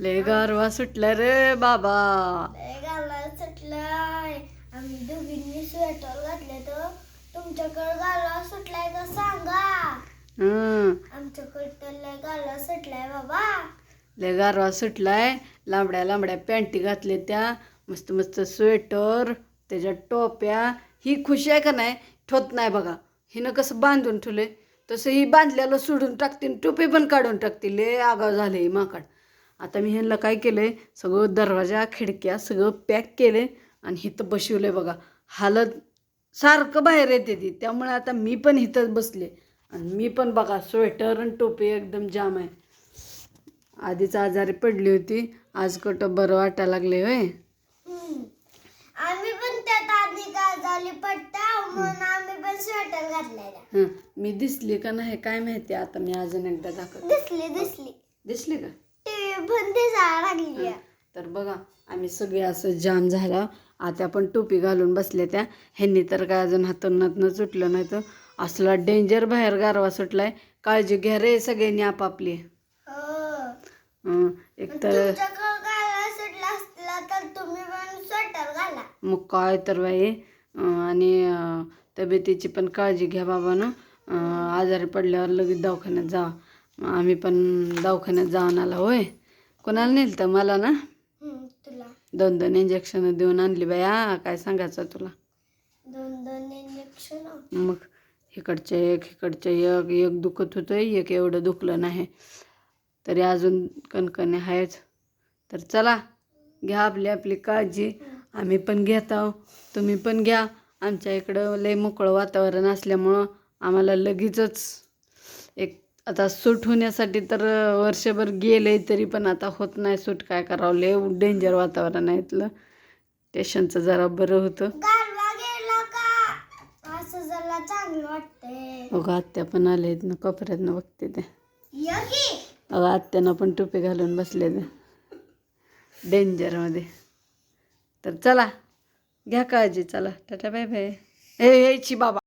लय गारवा सुटला रे बाबा. लय गाला सुटलाय. आम्ही दोघींनी स्वेटर घातले तर तुमच्याकडे गाला सुटलाय का सांगा. हं आमच्याकडे तर लय गाला सुटलाय बाबा. लय गारवा सुटलाय. लांबड्या लांबड्या पॅन्टी घातले त्या. मस्त मस्त स्वेटर त्याच्या टोप्या. ही खुशी आहे का नाही? ठोत नाही बघा. हिनं कसं बांधून ठेवले तसं ही बांधल्याला सोडून टाकतील टोपी पण काढून टाकतील. लय आगाव झाले ही माकड. आता मी ह्यांना काय केलंय? सगळं दरवाजा खिडक्या सगळं पॅक केले आणि इथं बसवले बघा. हालत सारखं बाहेर येते ती. त्यामुळे आता मी पण इथंच बसले. आणि मी पण बघा स्वेटर आणि टोपी एकदम जाम आहे. आधीच आजारी पडली होती. आज कुठं बरं वाटायला लागले होय. आम्ही पण त्यात आधी गाजाली पडता म्हणून आम्ही पण स्वेटर घातलेल्या हं. मी दिसली का नाही काय माहिती आता मी अजून एकदा दाखवते. दिसली दिसली. दिसली का? लागली तर बघा आम्ही सगळे असं जाम झाला. आता पण टोपी घालून बसल्या त्या. ह्यांनी तर काय अजून हातून नातनं सुटलं नाही तर असला डेंजर बाहेर गारवा सुटलाय. काळजी घ्या रे सगळ्यांनी आपापली. हो. एक तर मग काय तर बाई. आणि तब्येतीची पण काळजी घ्या बाबानं अं, आजारी पडल्यावर लगेच दवाखान्यात जा. आम्ही पण दवाखान्यात जाऊन आला होय. कोणाला नेलं तर मला ना? तुला. दोन दोन इंजेक्शन देऊन आणली बाया. काय सांगायचं तुला? दोन दोन इंजेक्शन मग इकडचं एक इकडचं एक एक दुखत होतं एक एवढं दुखलं नाही. तरी अजून कणकणी आहेच तर चला घ्या आपली आपली काळजी. आम्ही पण घेत आहो. तुम्ही पण घ्या. आमच्या इकडं लय मोकळं वातावरण असल्यामुळं आम्हाला लगेचच एक आता सूट होण्यासाठी तर वर्षभर गेले तरी पण आता होत नाही सूट. काय करावं? लय डेंजर वातावरण आहे इथलं. स्टेशनचं जरा बरं होतं. अगं आत्या पण आले ना कोपऱ्यातनं बघते ते अगं आत्यानं पण टोपी घालून बसले ते डेंजरमध्ये तर चला घ्या काळजी चला. टाटा बाय बाय ए यायची बाबा.